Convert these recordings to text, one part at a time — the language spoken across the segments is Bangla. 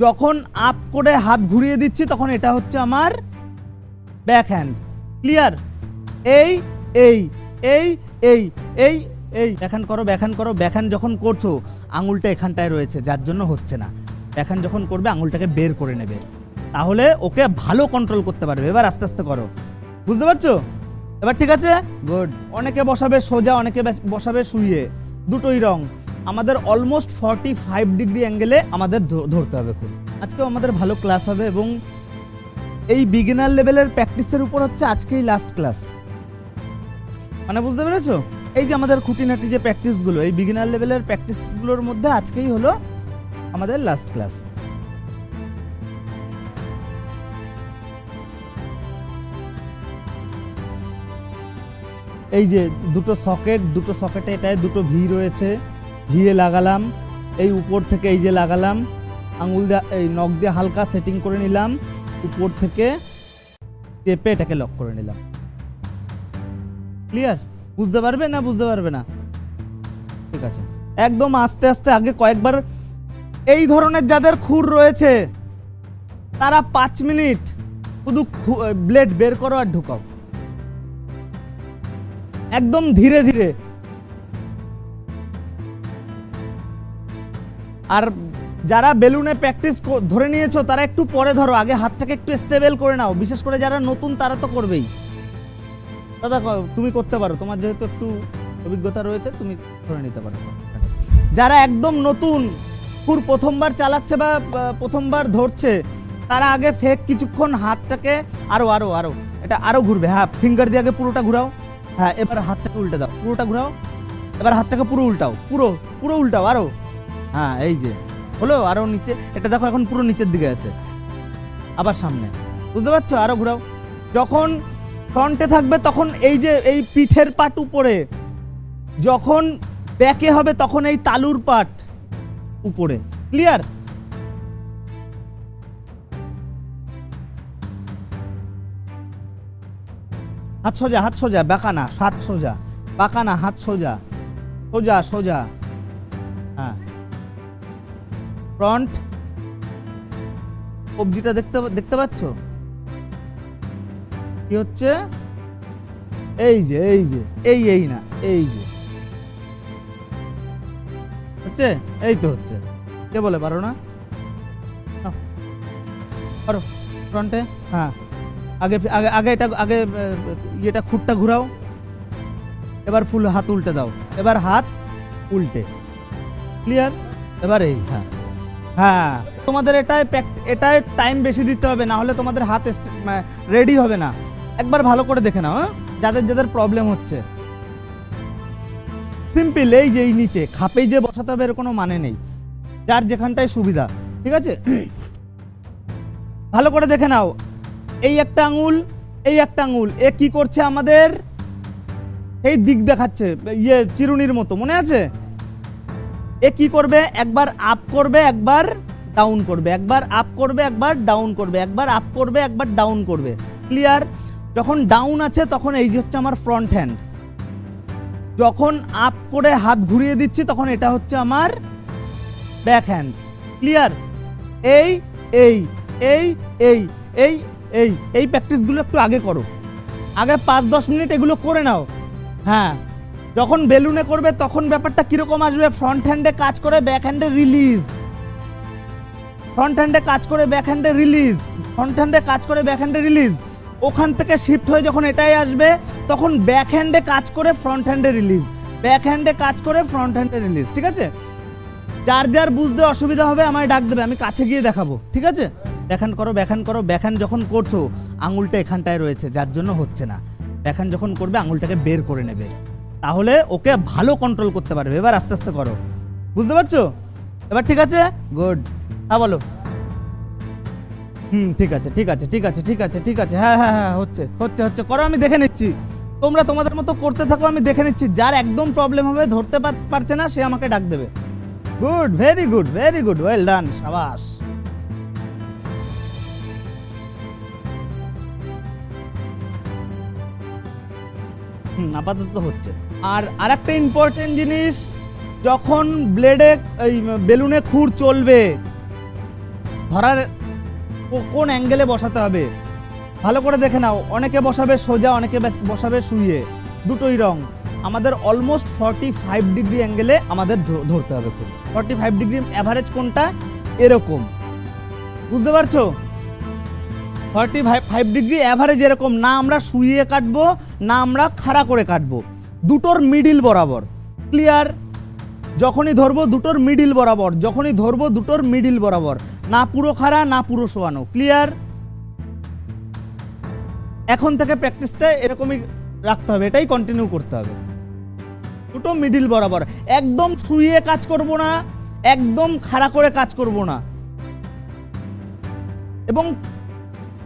যখন আপ করে হাত ঘুরিয়ে দিচ্ছি তখন এটা হচ্ছে আমার ব্যাক হ্যান্ড ক্লিয়ার এই এই এই এই এই এই। ব্যাখান করো ব্যাখান করো ব্যাখান যখন করছ আঙুলটা এখানটায় রয়েছে যার জন্য হচ্ছে না। ব্যাখান যখন করবে আঙুলটাকে বের করে নেবে। তাহলে ওকে ভালো কন্ট্রোল করতে পারবে। এবার আস্তে আস্তে করো। বুঝতে পারছ? এবার ঠিক আছে? গুড অনেকে বসাবে সোজা অনেকে বসাবে শুয়ে দুটোই রং। আমাদের অলমোস্ট ফর্টি ফাইভ ডিগ্রি অ্যাঙ্গেলে আমাদের ধরতে হবে খুব। আজকেও আমাদের ভালো ক্লাস হবে এবং এই বিগিনার লেভেলের প্র্যাকটিসের উপর হচ্ছে আজকেই লাস্ট ক্লাস মানে বুঝতে পেরেছ? এই যে আমাদের খুঁটিনাটি যে প্র্যাকটিসগুলো এই বিগিনার লেভেলের প্র্যাকটিসগুলোর মধ্যে আজকেই হলো আমাদের লাস্ট ক্লাস এই যে দুটো সকেট দুটো সকেটে এটায় দুটো ভি রয়েছে। ভিয়ে লাগালাম, এই উপর থেকে এই যে লাগালাম, আঙুল দিয়ে, এই নখ দিয়ে হালকা সেটিং করে নিলাম, উপর থেকে চেপে এটাকে লক করে নিলাম। ক্লিয়ার বুঝতে পারবে না বুঝতে পারবে না? ঠিক আছে। একদম আস্তে আস্তে আগে কয়েকবার, এই ধরনের যাদের খুর রয়েছে, তারা পাঁচ মিনিট শুধু ব্লেড বের করো আর ঢুকাও। একদম ধীরে ধীরে। আর যারা বেলুনে প্র্যাকটিস ধরে নিয়েছো, তারা একটু পরে ধরো, আগে হাতটাকে একটু স্টেবল করে নাও। বিশেষ করে যারা নতুন, তারা তো করবেই। দাদা তুমি করতে পারো। তোমার যেহেতু একটু অভিজ্ঞতা রয়েছে, তুমি ধরে নিতে পারো। যারা একদম নতুন, খুর প্রথমবার চালাচ্ছে বা প্রথমবার ধরছে, তারা আগে ফেক কিছুক্ষণ হাতটাকে আরও আরও আরও, এটা আরও ঘুরবে। হ্যাঁ ফিঙ্গার দিয়ে আগে পুরোটা ঘুরাও। হ্যাঁ এবার হাতটাকে উল্টে দাও। পুরোটা ঘুরাও। এবার হাতটাকে পুরো উল্টাও। পুরো পুরো উল্টাও, আরও। হ্যাঁ এই যে। হলো আরও নিচে, এটা দেখো এখন পুরো নিচের দিকে আছে। আবার সামনে। বুঝতে পারছ? আরও ঘুরাও। যখন ফ্রন্টে থাকবে, তখন এই যে, এই পিঠের পাট উপরে, যখন ব্যাকে হবে, তখন এই তালুর পাট উপরে। ক্লিয়ার হাত সোজা হাত সোজা বাঁকানা হাত সোজা। বাঁকানা হাত সোজা। সোজা সোজা। ফ্রন্ট কবজিটা দেখতে দেখতে পাচ্ছ? কি হচ্ছে? এই যে এই যে, এই এই না, এই যে। হচ্ছে? এই তো হচ্ছে। কে বলে? পারো না। পারো ফ্রন্টে হ্যাঁ। আগে আগে আগে এটা আগে ইয়েটা খুঁটটা ঘুরাও। এবার ফুল হাত উল্টে দাও। এবার হাত উল্টে। ক্লিয়ার? এবার এই হ্যাঁ। হ্যাঁ। তোমাদের এটায় এটায় টাইম বেশি দিতে হবে, না হলে তোমাদের হাত রেডি হবে না। একবার ভালো করে দেখে নাও হ্যাঁ? যাদের যাদের প্রবলেম হচ্ছে। সিম্পল এই যে এই নিচে, খাপেই যে বসাতে হবে এর কোনো মানে নেই। যার যেখানটায় সুবিধা, ঠিক আছে? ভালো করে দেখে নাও। এই একটা আঙুল, এই একটা আঙুল, এ কি করছে আমাদের? এই দিক দেখাচ্ছে ইয়ে চিরুনির মতো, মনে আছে? এ কি করবে? একবার আপ করবে, একবার ডাউন করবে। একবার আপ করবে, একবার ডাউন করবে। একবার আপ করবে, একবার ডাউন করবে। ক্লিয়ার যখন ডাউন আছে, তখন এই যে হচ্ছে আমার ফ্রন্ট হ্যান্ড যখন আপ করে হাত ঘুরিয়ে দিচ্ছি, তখন এটা হচ্ছে আমার ব্যাক হ্যান্ড ক্লিয়ার এই এই এই এই এই এই এই প্র্যাকটিসগুলো একটু আগে করো। আগে পাঁচ দশ মিনিট এগুলো করে নাও। হ্যাঁ। যখন বেলুনে করবে তখন ব্যাপারটা কীরকম আসবে ফ্রন্ট হ্যান্ডে কাজ করে ব্যাক হ্যান্ডে রিলিজ ফ্রন্ট হ্যান্ডে কাজ করে ব্যাক হ্যান্ডে রিলিজ ফ্রন্ট হ্যান্ডে কাজ করে ব্যাক হ্যান্ডে রিলিজ ওখান থেকে শিফট হয়ে যখন এটাই আসবে তখন ব্যাক হ্যান্ডে কাজ করে ফ্রন্ট হ্যান্ডে রিলিজ ব্যাক হ্যান্ডে কাজ করে ফ্রন্ট হ্যান্ডে রিলিজ ঠিক আছে যার যার বুঝতে অসুবিধা হবে আমায় ডাক দেবে আমি কাছে গিয়ে দেখাবো ঠিক আছে ব্যাখান করো ব্যাখান করো ব্যাখান যখন করছ আঙুলটা এখানটায় রয়েছে যার জন্য হচ্ছে না ব্যাখান যখন করবে আঙুলটাকে বের করে নেবে তাহলে ওকে ভালো কন্ট্রোল করতে পারবে। এবার আস্তে আস্তে করো। বুঝতে পারছ? এবার ঠিক আছে? গুড হ্যাঁ বলো। হুম, ঠিক আছে ঠিক আছে ঠিক আছে ঠিক আছে ঠিক আছে। হ্যাঁ হ্যাঁ হ্যাঁ হচ্ছে হচ্ছে হচ্ছে। করো, আমি দেখে নিচ্ছি। তোমরা তোমাদের মতো করতে থাকো, আমি দেখে নিচ্ছি। যার একদম প্রবলেম হবে, ধরতে পারছে না, সে আমাকে ডাক দেবে। Good very good very good well done সাবাস। আপাতত হচ্ছে। আর আরেকটা ইম্পর্টেন্ট জিনিস, যখন ব্লেডে এই, বেলুনে খুর চলবে, ধরার কোন অ্যাঙ্গেলে বসাতে হবে? ভালো করে দেখে নাও, অনেকে বসাবে সোজা, অনেকে বেস- বসাবে শুয়ে দুটোই রং। আমাদের অলমোস্ট ফর্টি ফাইভ ডিগ্রি অ্যাঙ্গেলে আমাদের ধরতে হবে খুব। ফর্টি ফাইভ ডিগ্রি অ্যাভারেজ কোনটা? এরকম। বুঝতে পারছ? ফর্টি ফাইভ ডিগ্রি অ্যাভারেজ এরকম। না, আমরা শুয়ে কাটবো না আমরা খাড়া করে কাটবো। দুটোর মিডিল বরাবর। ক্লিয়ার যখনই ধরবো দুটোর মিডিল বরাবর, যখনই ধরবো দুটোর মিডিল বরাবর। না পুরো খাড়া, না পুরো শোয়ানো। ক্লিয়ার এখন থেকে প্র্যাকটিসটা এরকমই রাখতে হবে, এটাই কন্টিনিউ করতে হবে। দুটো মিডিল বরাবর। একদম শুয়ে কাজ করব না, একদম খাড়া করে কাজ করব না। এবং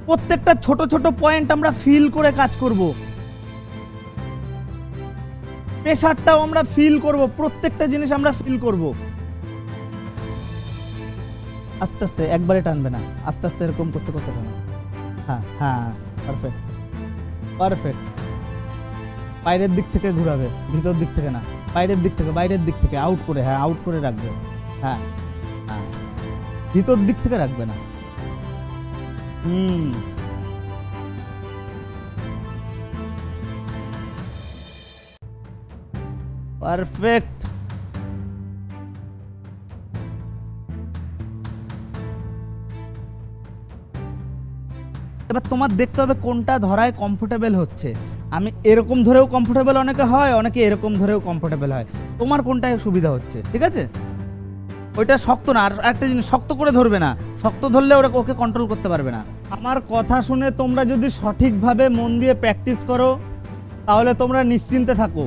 প্রত্যেকটা ছোট ছোট পয়েন্ট আমরা ফিল করে কাজ করব। প্রেশারটাও আমরা ফিল করব, প্রত্যেকটা জিনিস আমরা ফিল করব। আস্তে আস্তে, একবারে টানবে না। আস্তে আস্তে এরকম করতে করতে টানো। হ্যাঁ হ্যাঁ পারফেক্ট পারফেক্ট বাইরের দিক থেকে ঘুরাবে, ভিতর দিক থেকে না। বাইরের দিক থেকে, বাইরের দিক থেকে আউট করে হ্যাঁ আউট করে রাখবে। হ্যাঁ হ্যাঁ ভিতর দিক থেকে রাখবে না। হুম। পারফেক্ট এবার তোমার দেখতে হবে কোনটা ধরায় কমফোর্টেবল হচ্ছে। আমি এরকম ধরেও কমফোর্টেবল অনেকে হয়, অনেকে এরকম ধরেও কমফোর্টেবল হয়। তোমার কোনটায় সুবিধা হচ্ছে, ঠিক আছে? ওইটা শক্ত না, আর একটা জিনিস, শক্ত করে ধরবে না। শক্ত ধরলে ওরা ওকে কন্ট্রোল করতে পারবে না। আমার কথা শুনে তোমরা যদি সঠিকভাবে মন দিয়ে প্র্যাকটিস করো, তাহলে তোমরা নিশ্চিন্তে থাকো।